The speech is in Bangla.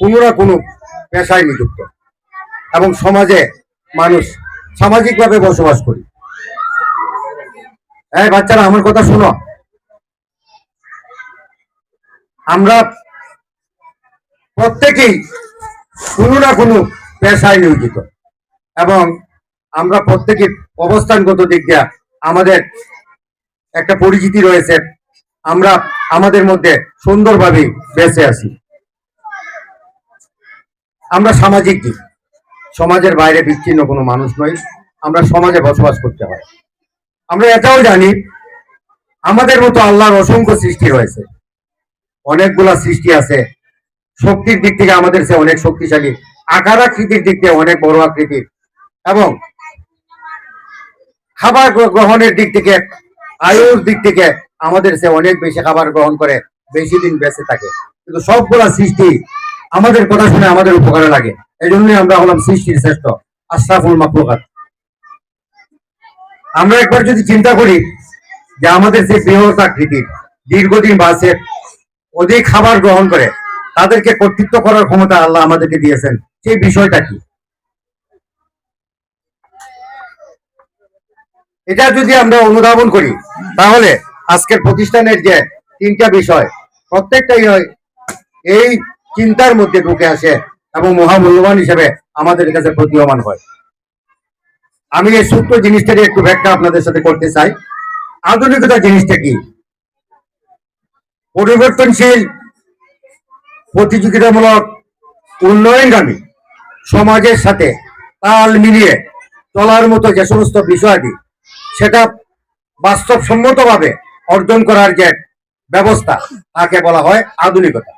কোনো না কোনো পেশায় নিযুক্ত। এবং সমাজে মানুষ সামাজিকভাবে বসবাস করি। হ্যাঁ বাচ্চারা, আমার কথা শোনো। আমরা প্রত্যেকেই কোনো না কোনো পেশায় নিয়োজিত। এবং আমরা প্রত্যেকের অবস্থানগত দিক দিয়ে আমাদের একটা পরিচিতি রয়েছে। আমরা আমাদের মধ্যে সুন্দরভাবে বেঁচে আছি। আমরা সামাজিক দিক। সমাজের বাইরে বিচ্ছিন্ন কোনো মানুষ নই। আমরা সমাজে বসবাস করতে হয় আমরা এটাও জানি, আমাদের মতো আল্লাহর অসংখ্য সৃষ্টি রয়েছে। অনেকগুলা সৃষ্টি আছে। শক্তির দিক থেকে আমাদের সে অনেক শক্তিশালী। আকার আকৃতির দিক থেকে অনেক বড় আকৃতির। এবং খাবার গ্রহণের দিক থেকে, আয়ুর দিক থেকে আমাদের সে অনেক বেশি খাবার গ্রহণ করে, বেশি দিন বেঁচে থাকে। কিন্তু সবগুলা সৃষ্টি আমাদের কথা শুনে আমাদের উপকারে লাগে। এই জন্যই আমরা হলাম সৃষ্টির শ্রেষ্ঠ, আশরাফুল মাকলুকাত আমরা একবার যদি চিন্তা করি যে আমাদের যে বৃহৎ আকৃতির দীর্ঘদিন বাসে অধিক খাবার গ্রহণ করে, তাদেরকে কর্তৃত্ব করার ক্ষমতা আল্লাহ আমাদেরকে দিয়েছেন, সেই বিষয়টা কি? এটা যদি আমরা অনুধাবন করি, তাহলে আজকের প্রতিষ্ঠানের যে তিনটা বিষয়, প্রত্যেকটাই হয় এই চিন্তার মধ্যে ঢুকে আসে এবং মহামূল্যবান হিসেবে আমাদের কাছে প্রতীয়মান হয়। আমি এই সূত্র জিনিসটাকে একটু ব্যাখ্যা আপনাদের সাথে করতে চাই। আধুনিকতা জিনিসটা কি? পরিবর্তনশীল, প্রতিযোগিতামূলক, উন্নয়নগামী সমাজের সাথে তাল মিলিয়ে চলার মতো যে সমস্ত বিষয়াদি, সেটা বাস্তবসম্মতভাবে অর্জন করার যে ব্যবস্থা, তাকে বলা হয় আধুনিকতা।